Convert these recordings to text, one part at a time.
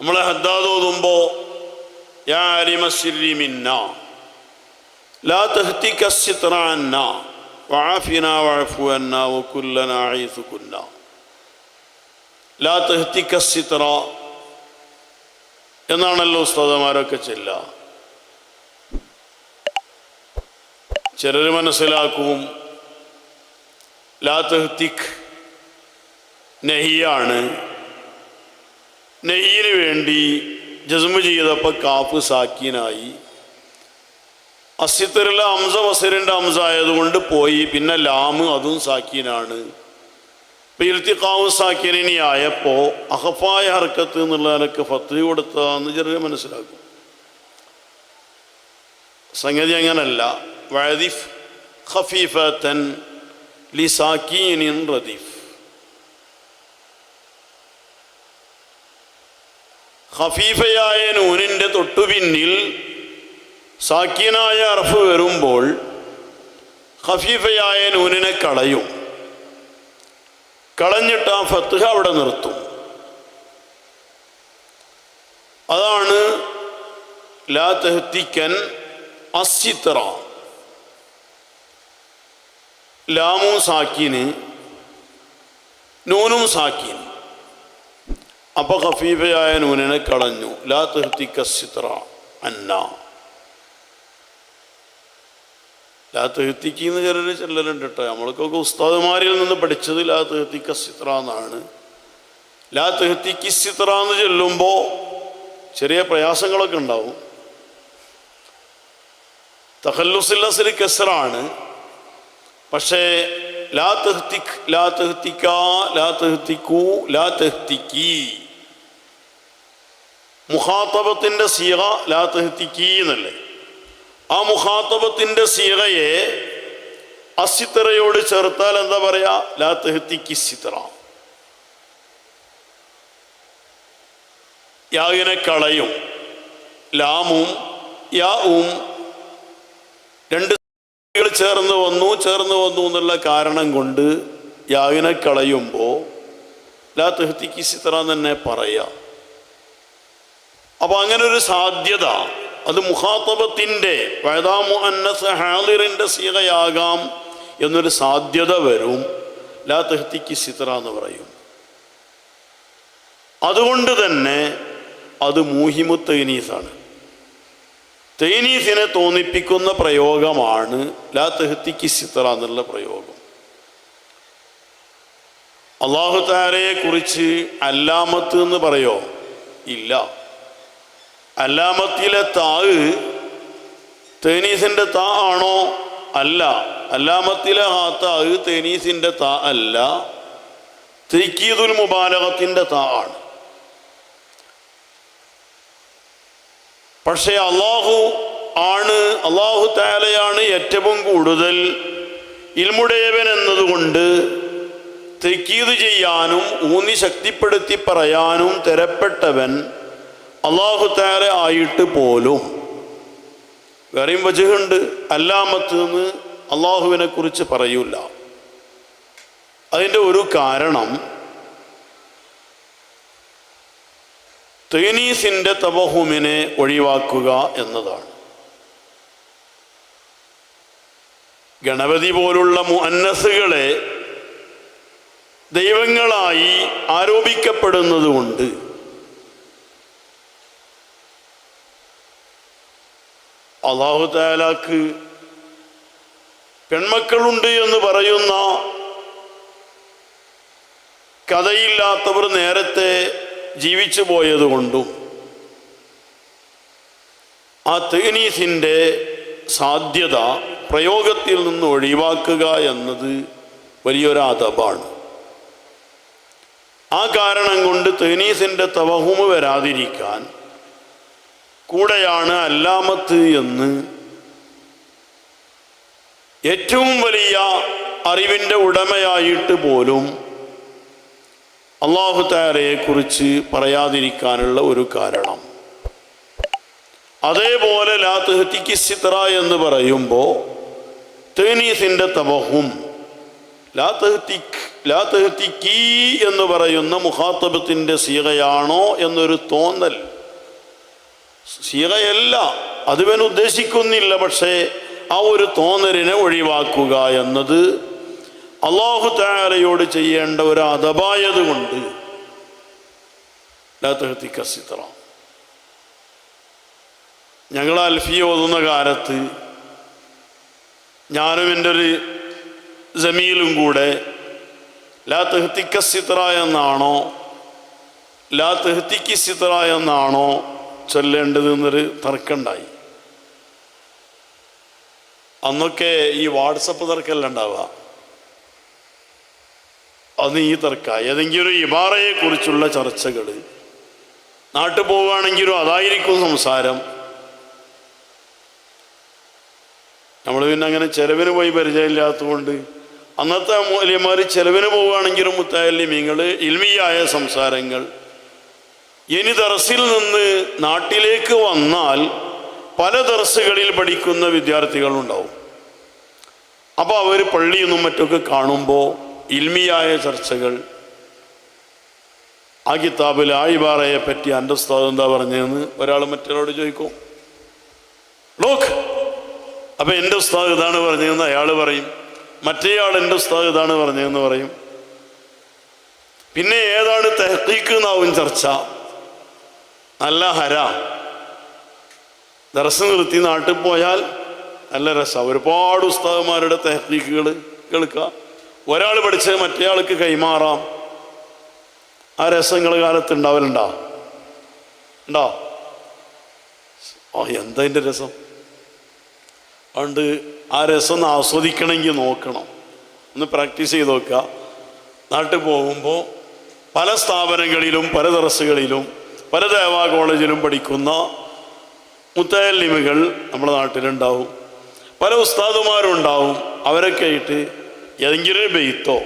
നമ്മൾ ഹദ്ദാദ് ഓതുമ്പോ ലാ വഅഫു എന്നാണല്ലോ സ്തോതമാരൊക്കെ ചെല്ല ചിലർ മനസ്സിലാക്കും ലാ തഹ്തിക് നെയ്യിന് വേണ്ടി ജസ്മു ചെയ്തപ്പോൾ കാഫ് സാക്കീനായി. അസിത്തറിലെ അംസ വസറിന്റെ അംസ ആയതുകൊണ്ട് പോയി. പിന്നെ ലാമ് അതും സാക്കീനാണ്. ഇപ്പം ഇർത്തിക്കാവ് സാക്കീനി ആയപ്പോൾ അഹഫായ ഹർക്കത്ത് എന്നുള്ള നിലയ്ക്ക് ഫത്ത് കൊടുത്തതാന്ന് ചെറിയ മനസ്സിലാക്കും. സംഗതി അങ്ങനല്ല. വഴദിഫ് ഖഫീഫത്തൻ ലി സാക്കീനിൻ റദീഫ്. ഖഫീഫയായ നൂനിന്റെ തൊട്ടുപിന്നിൽ സാക്കിയനായ അറഫ് വരുമ്പോൾ ഖഫീഫയായ നൂനിനെ കളയും. കളഞ്ഞിട്ട് ആ ഫത്തുഹ അവിടെ നിർത്തും. അതാണ് ലാ തെഹത്തിക്കൻ അസിത്ര ലാമു സാക്കീന് നൂനും സാക്കീന്. അപ്പൊ ഖഫീഫയായ നൂനിനെ കളഞ്ഞു. ലാ തെഹത്തിക്ക സിത്ര അന്ന. എന്ന് ചിലർ ചെല്ലലുണ്ട് കേട്ടോ നമ്മൾക്കൊക്കെ ഉസ്താദുമാരിൽ നിന്ന് പഠിച്ചത് ലാ തെഹത്തിക്ക സിത്ര എന്നാണ്. ലാ സിത്ര എന്ന് ചൊല്ലുമ്പോൾ ചെറിയ പ്രയാസങ്ങളൊക്കെ ഉണ്ടാവും. തഹല്ലുസില്ലസിൽ കെസറാണ് പക്ഷേ ലാ തെഹ്തിക് ലാ തെഹ്തിക്ക ലാ തെഹ്തിക്കു ലാ തെഹ്തിക്കി. മുഖാത്തബത്തിന്റെ സീറ ലാ എന്നല്ലേ? ആ മുഹാത്തബത്തിന്റെ സീറയെ അസിത്തറയോട് ചേർത്താൽ എന്താ പറയാ? ലാ സിത്ര യാഗിനെ കളയും. ലാമും യാവും രണ്ട് ചേർന്ന് വന്നു ചേർന്ന് വന്നു എന്നുള്ള കാരണം കൊണ്ട് യാഗിനെ കളയുമ്പോൾ ലാ തെഹ്തിക്ക് സിത്ര തന്നെ പറയാം. അപ്പൊ അങ്ങനെ ഒരു സാധ്യത. അത് മുഖാത്തബത്തിന്റെ വയതാമു അന്നസ് സീതയാകാം എന്നൊരു സാധ്യത വരും. ലാ തെഹ്തിക്ക് സിത്ര എന്ന് പറയും. അതുകൊണ്ട് തന്നെ അത് മൂഹിമു തൈനീസാണ്. തൈനീസിനെ തോന്നിപ്പിക്കുന്ന പ്രയോഗമാണ് ലാ തെഹ്തിക്ക് സിത്ര എന്നുള്ള പ്രയോഗം. അള്ളാഹു താരയെ കുറിച്ച് അല്ലാമത്ത് എന്ന് പറയോ? ഇല്ല. അല്ലാമത്തിലെ താവ് തേനീസിന്റെ താ ആണോ അല്ല? അല്ലാമത്തിലെ ആ താവ് തേനീസിന്റെ താ അല്ല. തെക്കീതുൽ മുബാലകത്തിന്റെ താ ആണ്. പക്ഷേ അള്ളാഹു ആണ് അള്ളാഹു താലയാണ് ഏറ്റവും കൂടുതൽ ഇൽമുടേവൻ എന്നതുകൊണ്ട് തെക്കീത് ചെയ്യാനും ഊന്നി ശക്തിപ്പെടുത്തി പറയാനും തരപ്പെട്ടവൻ അള്ളാഹു താര ആയിട്ട് പോലും വേറെയും വജുണ്ട് അല്ലാമത്ത് നിന്ന് അള്ളാഹുവിനെ കുറിച്ച് പറയൂല. അതിന്റെ ഒരു കാരണം തേനീസിന്റെ തബഹുമിനെ ഒഴിവാക്കുക എന്നതാണ്. ഗണപതി പോലുള്ള മുഅന്നസുകളെ ദൈവങ്ങളായി ആരോപിക്കപ്പെടുന്നതുകൊണ്ട് അള്ളാഹു താലാക്ക് പെൺമക്കളുണ്ട് എന്ന് പറയുന്ന കഥയില്ലാത്തവർ നേരത്തെ ജീവിച്ചു പോയതുകൊണ്ടും ആ തേനീസിന്റെ സാധ്യത പ്രയോഗത്തിൽ നിന്ന് ഒഴിവാക്കുക എന്നത് വലിയൊരു അതപാണ് ആ കാരണം കൊണ്ട് തേനീസിന്റെ തവഹുമ വരാതിരിക്കാൻ കൂടെയാണ് അല്ലാമത്ത് എന്ന് ഏറ്റവും വലിയ അറിവിന്റെ ഉടമയായിട്ട് പോലും അള്ളാഹു കുറിച്ച് പറയാതിരിക്കാനുള്ള ഒരു കാരണം. അതേപോലെ ലാത്തുഹത്തിക്ക് തെഹത്തിക്ക് സിത്ര എന്ന് പറയുമ്പോൾ തേനീസിന്റെ തപഹും ലാ തെഹത്തിക്ക് എന്ന് പറയുന്ന മുഹാത്തബത്തിന്റെ സീകയാണോ എന്നൊരു തോന്നൽ സീകയല്ല അതുവൻ ഉദ്ദേശിക്കുന്നില്ല പക്ഷേ ആ ഒരു തോന്നലിനെ ഒഴിവാക്കുക എന്നത് അള്ളാഹു താരയോട് ചെയ്യേണ്ട ഒരു അതപായത് കൊണ്ട് ലാ തെഹ്തിക്ക സിത്ര. ഞങ്ങൾ അൽഫി ഓതുന്ന കാലത്ത് ഞാനും എന്റെ ഒരു ജമീലും കൂടെ ലാ തെഹ്തിക്കസിത്ര എന്നാണോ ലാ തെഹ്തിക്കിസിത്ര എന്നാണോ ചൊല്ലേണ്ടത് എന്നൊരു തർക്കമുണ്ടായി. അന്നൊക്കെ ഈ വാട്സപ്പ് തർക്കമല്ല ഉണ്ടാവുക. അന്ന് ഈ തർക്ക ഏതെങ്കിലും ഒരു ഇമാറയെ കുറിച്ചുള്ള ചർച്ചകൾ നാട്ടിൽ പോവുകയാണെങ്കിലും അതായിരിക്കും സംസാരം. നമ്മൾ പിന്നെ അങ്ങനെ ചെലവിന് പോയി പരിചയമില്ലാത്തതുകൊണ്ട് അന്നത്തെ മൂല്യന്മാർ ചെലവിന് പോവുകയാണെങ്കിലും മുത്തായല്യമീങ്ങൾ ഇൽമിയായ സംസാരങ്ങൾ ഇനി ദർസിൽ നിന്ന് നാട്ടിലേക്ക് വന്നാൽ പല ദർസുകളിൽ പഠിക്കുന്ന വിദ്യാർത്ഥികളുണ്ടാവും. അപ്പോൾ അവർ പള്ളിയൊന്നും മറ്റൊക്കെ കാണുമ്പോൾ ഇൽമിയായ ചർച്ചകൾ ആ കിതാബിൽ ആയിബാറയെ പറ്റി എന്റെ ഉസ്താദ് എന്താ പറഞ്ഞതെന്ന് ഒരാൾ മറ്റൊരാളോട് ചോദിക്കും. ലോക്ക് അപ്പം എന്റെ ഉസ്താദ് ഇതാണ് പറഞ്ഞതെന്ന് അയാൾ പറയും. മറ്റേയാൾ എന്റെ ഉസ്താദ് ഇതാണ് പറഞ്ഞതെന്ന് പറയും. പിന്നെ ഏതാണ് തെഹീക്ക് എന്നാവും ചർച്ച. നല്ല ഹര. ദർശനം നിർത്തി നാട്ടിൽ പോയാൽ നല്ല രസം. ഒരുപാട് ഉസ്താദന്മാരുടെ തെഹ്നീക്കുകൾ കേൾക്കുക ഒരാൾ പഠിച്ച് മറ്റേയാൾക്ക് കൈമാറാം. ആ രസങ്ങൾ കാലത്ത് ഉണ്ടാവലുണ്ടോ? ഉണ്ടോ? ആ എന്താ അതിന്റെ രസം? അതുകൊണ്ട് ആ രസം ഒന്ന് ആസ്വദിക്കണമെങ്കിൽ നോക്കണം. ഒന്ന് പ്രാക്ടീസ് ചെയ്ത് നോക്കുക. നാട്ടിൽ പോകുമ്പോൾ പല സ്ഥാപനങ്ങളിലും പല ദറസുകളിലും പല ദേവാ കോളേജിലും പഠിക്കുന്ന മുത്തല്ലിമുകൾ നമ്മുടെ നാട്ടിലുണ്ടാവും. പല ഉസ്താദുമാരും ഉണ്ടാവും. അവരൊക്കെ ആയിട്ട് ഏതെങ്കിലും ഒരു ബെയ്ത്തോ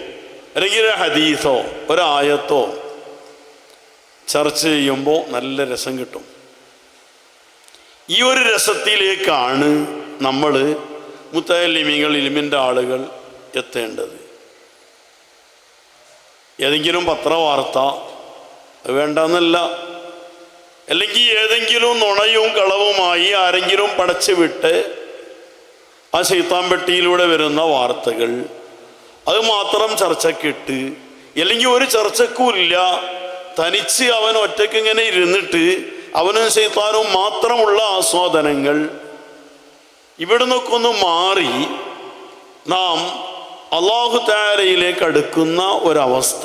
അല്ലെങ്കിൽ ഒരു ഹദീസോ ഒരായത്തോ ചർച്ച ചെയ്യുമ്പോൾ നല്ല രസം കിട്ടും. ഈ ഒരു രസത്തിലേക്കാണ് നമ്മൾ മുത്തല്ലിമികൾ ഇലിമിന്റെ ആളുകൾ എത്തേണ്ടത്. ഏതെങ്കിലും പത്രവാർത്ത വേണ്ടെന്നല്ല. അല്ലെങ്കിൽ ഏതെങ്കിലും നുണയും കളവുമായി ആരെങ്കിലും പടച്ചു വിട്ട് ആ ശൈത്താൻ പെട്ടിയിലൂടെ വരുന്ന വാർത്തകൾ അത് മാത്രം ചർച്ചക്കിട്ട് അല്ലെങ്കിൽ ഒരു ചർച്ചക്കുമില്ല തനിച്ച് അവൻ ഒറ്റയ്ക്ക് ഇങ്ങനെ ഇരുന്നിട്ട് അവനും ശൈത്താനും മാത്രമുള്ള ആസ്വാദനങ്ങൾ ഇവിടെ നിന്നൊക്കെ ഒന്ന് മാറി നാം അള്ളാഹു താരയിലേക്ക് അടുക്കുന്ന ഒരവസ്ഥ.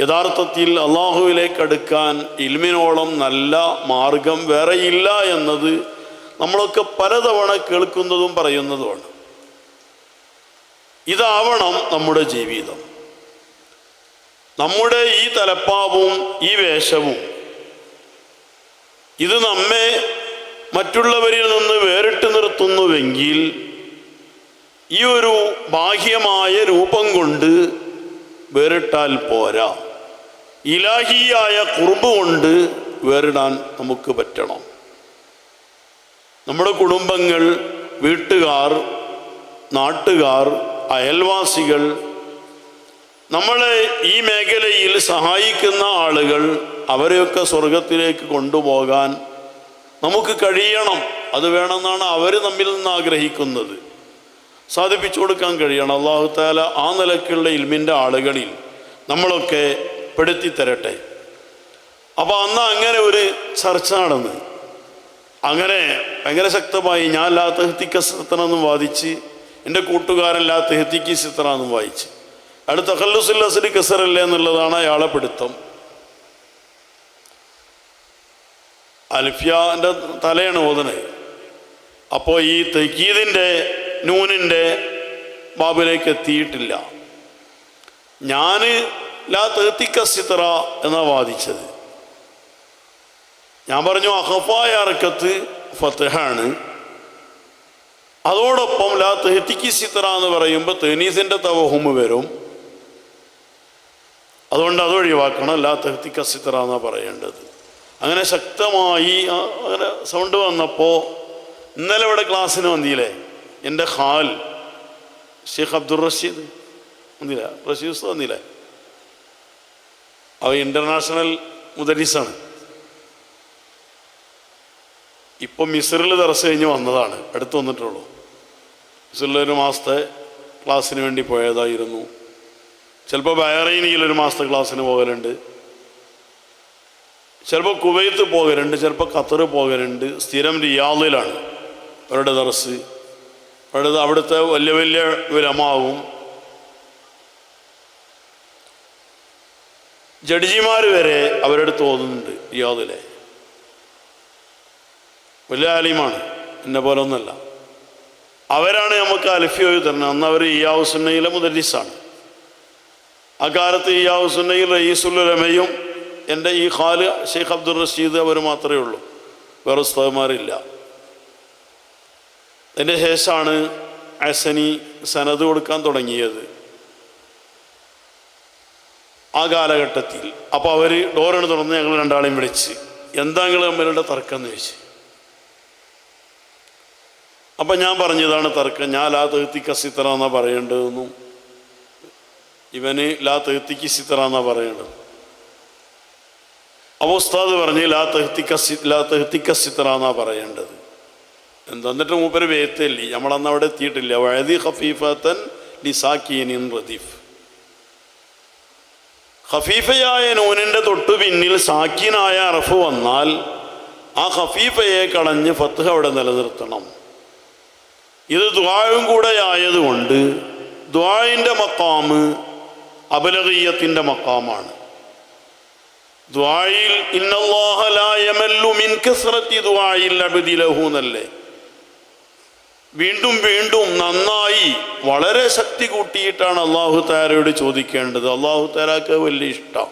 യഥാർത്ഥത്തിൽ അള്ളാഹുവിലേക്ക് അടുക്കാൻ ഇൽമിനോളം നല്ല മാർഗം വേറെയില്ല എന്നത് നമ്മളൊക്കെ പലതവണ കേൾക്കുന്നതും പറയുന്നതുമാണ്. ഇതാവണം നമ്മുടെ ജീവിതം. നമ്മുടെ ഈ തലപ്പാവും ഈ വേഷവും. ഇത് നമ്മെ മറ്റുള്ളവരിൽ നിന്ന് വേറിട്ട് നിർത്തുന്നുവെങ്കിൽ ഈ ഒരു ബാഹ്യമായ രൂപം കൊണ്ട് വേറിട്ടാൽ പോരാ. ഇലാഹിയായ കുറുമ്പ് കൊണ്ട് വേറിടാൻ നമുക്ക് പറ്റണം. നമ്മുടെ കുടുംബങ്ങൾ വീട്ടുകാർ നാട്ടുകാർ അയൽവാസികൾ നമ്മളെ ഈ മേഖലയിൽ സഹായിക്കുന്ന ആളുകൾ അവരെയൊക്കെ സ്വർഗത്തിലേക്ക് കൊണ്ടുപോകാൻ നമുക്ക് കഴിയണം. അത് വേണമെന്നാണ് അവർ നമ്മിൽ നിന്ന് ആഗ്രഹിക്കുന്നത്. സാധിപ്പിച്ചു കൊടുക്കാൻ കഴിയണം. അള്ളാഹു താല ആ നിലക്കുള്ള ഇൽമിന്റെ ആളുകളിൽ നമ്മളൊക്കെ പെടുത്തി തരട്ടെ. അപ്പോൾ അന്ന് അങ്ങനെ ഒരു ചർച്ച നടന്ന്. അങ്ങനെ ഭയങ്കര ശക്തമായി ഞാൻ ലാ തെഹത്തിക്ക സിത്തനെന്നും വാദിച്ച് എന്റെ കൂട്ടുകാരൻ ലാ തെഹത്തിക്ക് സിത്തനെന്നും വായിച്ച്. അയാൾ തഹല്ലുസുൽ കസറല്ലേ എന്നുള്ളതാണ് അയാളെ പിടുത്തം. അൽഫിയാന്റെ തലയാണ് ഓതനെ അപ്പോൾ ഈ തെക്കീദിന്റെ നൂനിന്റെ ബാബിലേക്ക് എത്തിയിട്ടില്ല. ഞാൻ ലാ തേത്തിക്ക സിത്ര എന്നാ വാദിച്ചത്. ഞാൻ പറഞ്ഞു അഹഫായ അറക്കത്ത് ഫത്തഹാണ് അതോടൊപ്പം ലാ തെഹത്തിക്ക് സിത്ര എന്ന് പറയുമ്പോൾ തെനീസിന്റെ തവഹും വരും. അതുകൊണ്ട് അത് ഒഴിവാക്കണം ലാ തെഹത്തിക്ക സിത്ര എന്നാണ് പറയേണ്ടത്. അങ്ങനെ ശക്തമായി അങ്ങനെ സൗണ്ട് വന്നപ്പോൾ ഇന്നലെ ഇവിടെ ക്ലാസ്സിന് വന്നില്ലേ എന്റെ ഹാൽ ഷെയ്ഖ് അബ്ദുൾ റഷീദ് വന്നില്ല. റഷീദ് വന്നില്ലേ. അവ ഇന്റർനാഷണൽ മുദരീസാണ്. ഇപ്പം മിസറിൽ ദർസ് കഴിഞ്ഞ് വന്നതാണ്. അടുത്ത് വന്നിട്ടുള്ളൂ. മിസറിൽ ഒരു മാസത്തെ ക്ലാസ്സിന് വേണ്ടി പോയതായിരുന്നു. ചിലപ്പോൾ ബഹറൈനിയിൽ ഒരു മാസത്തെ ക്ലാസ്സിന് പോകലുണ്ട്. ചിലപ്പോൾ കുവൈത്ത് പോകലുണ്ട്. ചിലപ്പോൾ ഖത്തർ പോകലുണ്ട്. സ്ഥിരം റിയാദിലാണ് അവരുടെ ദർസ്. അവരുടെ അവിടുത്തെ വലിയ വലിയ വിലമാവും. ജഡ്ജിമാർ വരെ അവരുടെ തോന്നുന്നുണ്ട് റിയാദിലെ വലിയ ആലിമാണ് എന്നെ പോലെ ഒന്നല്ല. അവരാണ് നമുക്ക് അൽഫിയോയി തരുന്നത്. അന്ന് അവർ ഇയാവുസുന്നയിലെ മുദരിസാണ്. അക്കാലത്ത് ഇയാവുസുന്നയിൽ റയീസുല്ലമയും എന്റെ ഈ ഖാൽ ഷെയ്ഖ് അബ്ദുൾ റഷീദ് അവർ മാത്രമേ ഉള്ളൂ. വേറെ ഉസ്താദ്മാരില്ല. അതിന്റെ ശേഷമാണ് അസനി സനത് കൊടുക്കാൻ തുടങ്ങിയത്. ആ കാലഘട്ടത്തിൽ. അപ്പോൾ അവർ ഡോറാണ് തുറന്ന് ഞങ്ങൾ രണ്ടാളെയും വിളിച്ച് എന്താ നിങ്ങൾ തമ്മിലുള്ള തർക്കം? എന്ന് ചോദിച്ചു. അപ്പം ഞാൻ പറഞ്ഞതാണ് തർക്കം. ഞാൻ ലാ തെഹത്തിക്ക കസിത്തറ എന്നാ പറയേണ്ടതെന്നും ഇവന് ലാ തെഹത്തിക്ക് സിത്തറ എന്നാ പറയേണ്ടത്. അപ്പോൾ ഉസ്താദ് പറഞ്ഞ് ലാ തെഹത്തിക്ക ലാ തെഹത്തിക്ക സിത്തറ എന്നാ പറയേണ്ടത്? എന്നിട്ട് മൂപ്പര് വേത്തല്ലേ? നമ്മളന്ന് അവിടെ എത്തിയിട്ടില്ല. വഴതി ഹഫീഫത്തൻ ലിസാക്കീനിൻ റദീഫ്. ഹഫീഫയായ നൂനിന്റെ തൊട്ടു പിന്നിൽ സാക്കീനായ അറഫ് വന്നാൽ ആ ഹഫീഫയെ കളഞ്ഞ് ഫത്ത് അവിടെ നിലനിർത്തണം. ഇത് ദ്വായും കൂടെ ആയതുകൊണ്ട് ദ്വായിന്റെ മക്കാമ് അബലകീയത്തിന്റെ മക്കാമാണ് ദ്വായിൽ ഇന്നല്ലാഹ ലാ മിൻകസ്രത്തി മിൻ കസ്റത്തി ദ്വായിൽ അബ്ദി ലഹു എന്നല്ലേ? വീണ്ടും വീണ്ടും നന്നായി വളരെ ശക്തി കൂട്ടിയിട്ടാണ് അള്ളാഹു താരയോട് ചോദിക്കേണ്ടത്. അള്ളാഹു താരാക്ക് വലിയ ഇഷ്ടം.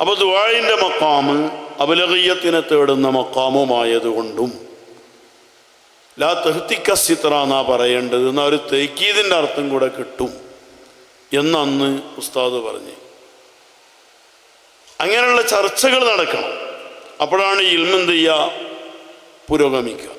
അപ്പോൾ ദുവാഴിന്റെ മക്കാമ് അബലകീയത്തിനെ തേടുന്ന മക്കാമുമായതുകൊണ്ടും ലാ തെഹ്ത്തിക്ക സിത്ര എന്നാ പറയേണ്ടത്. എന്നാൽ ഒരു തേക്കീതിന്റെ അർത്ഥം കൂടെ കിട്ടും എന്നന്ന് ഉസ്താദ് പറഞ്ഞു. അങ്ങനെയുള്ള ചർച്ചകൾ നടക്കണം. അപ്പോഴാണ് ഇൽമെന്ത് ചെയ്യുക പുരോഗമിക്കുക.